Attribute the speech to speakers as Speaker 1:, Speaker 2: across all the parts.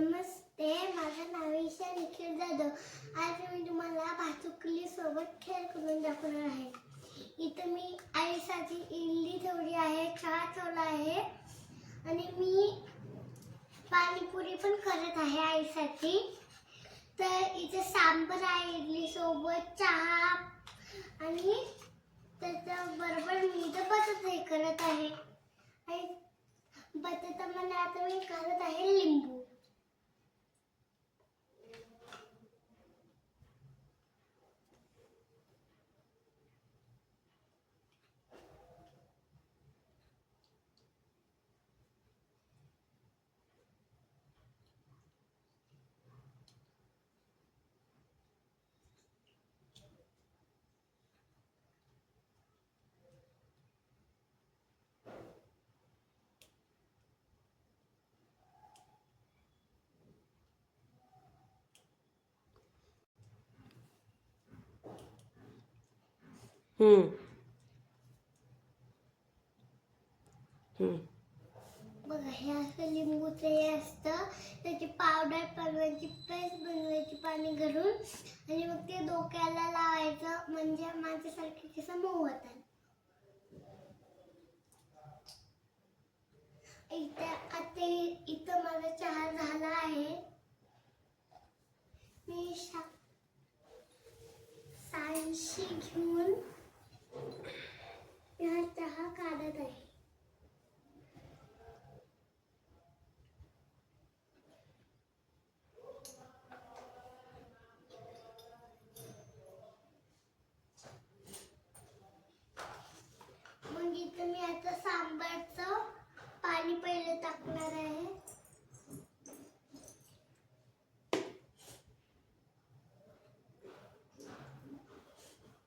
Speaker 1: नमस्ते माझं नाव ईशा निखिल जाधव. आज मी तुम्हाला भातुकली सोबत खेळ करून दाखवणार आहे. इथं मी आईसाठी इडली ठेवली आहे चहा ठेवला आहे आणि मी पाणीपुरी पण करत आहे आईसाठी. तर इथे सांबर आहे इडली सोबत चहा आणि त्याच्याबरोबर मी इथं बटाटा हे करत आहे. आणि मला आता मी करत आहे लिंबू. बघा हे असं लिंबूचं हे असतं. त्याची पावडर बनवायची पेस्ट बनवायची पाणी घालून आणि मग ते डोक्याला लावायचं. म्हणजे माझ्यासारखे केस मऊ होतात. इथे आता इथं माझा चहा झाला आहे. मी शा सांशी घेऊन हा चहा काढत आहे मग इथं मी आता सांबारचं पाणी पहिले टाकणार आहे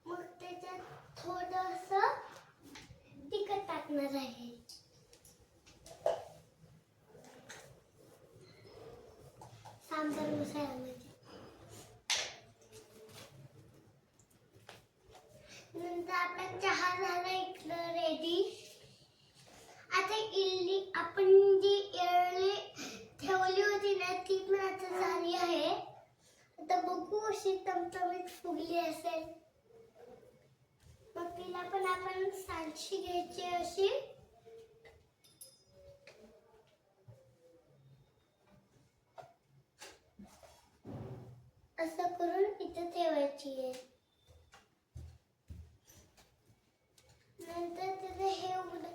Speaker 1: मग त्याच्यात थोडस तिखट टाकणार आहे सांबार मसाल्यामध्ये नंतर आपला चहा झाला इकडं रेडी आता इडली आपण जी इडली ठेवली होती ना ती पण आता झाली आहे. आता बघू अशी टमटमीत फुगली असेल. तिला पण आपण सांची घ्यायची अशी. असं करून इथं ठेवायची आहे. नंतर तिथे हे उघड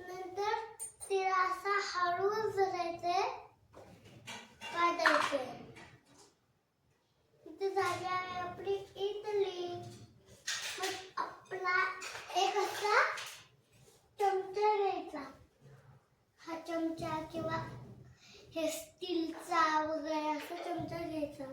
Speaker 1: नंतर तिला असा हळूच धरायचं काढायचंय इथे झाली आहे आपली इडली मग आपला एक असा चमचा घ्यायचा हा चमचा किंवा हे स्टीलचा वगैरे असं चमचा घ्यायचा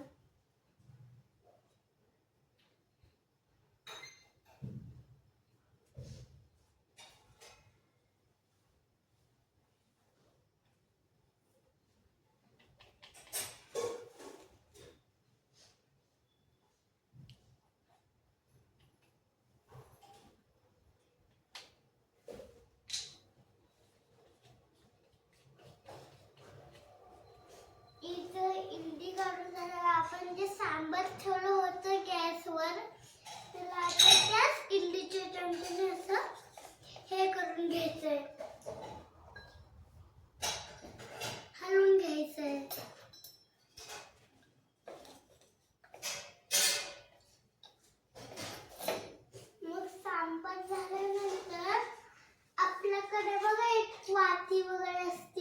Speaker 1: इथं इडली काढून झाल्यावर आपण जे सांबर ठेवलं होतं गॅसवर. त्याला आता त्याच इडलीच्या चमच्याने असं हे करून घ्यायचंय. हलवून घ्यायचंय. मग सांबर झाल्यानंतर आपल्याकडे बघा एक वाती वगैरे असते.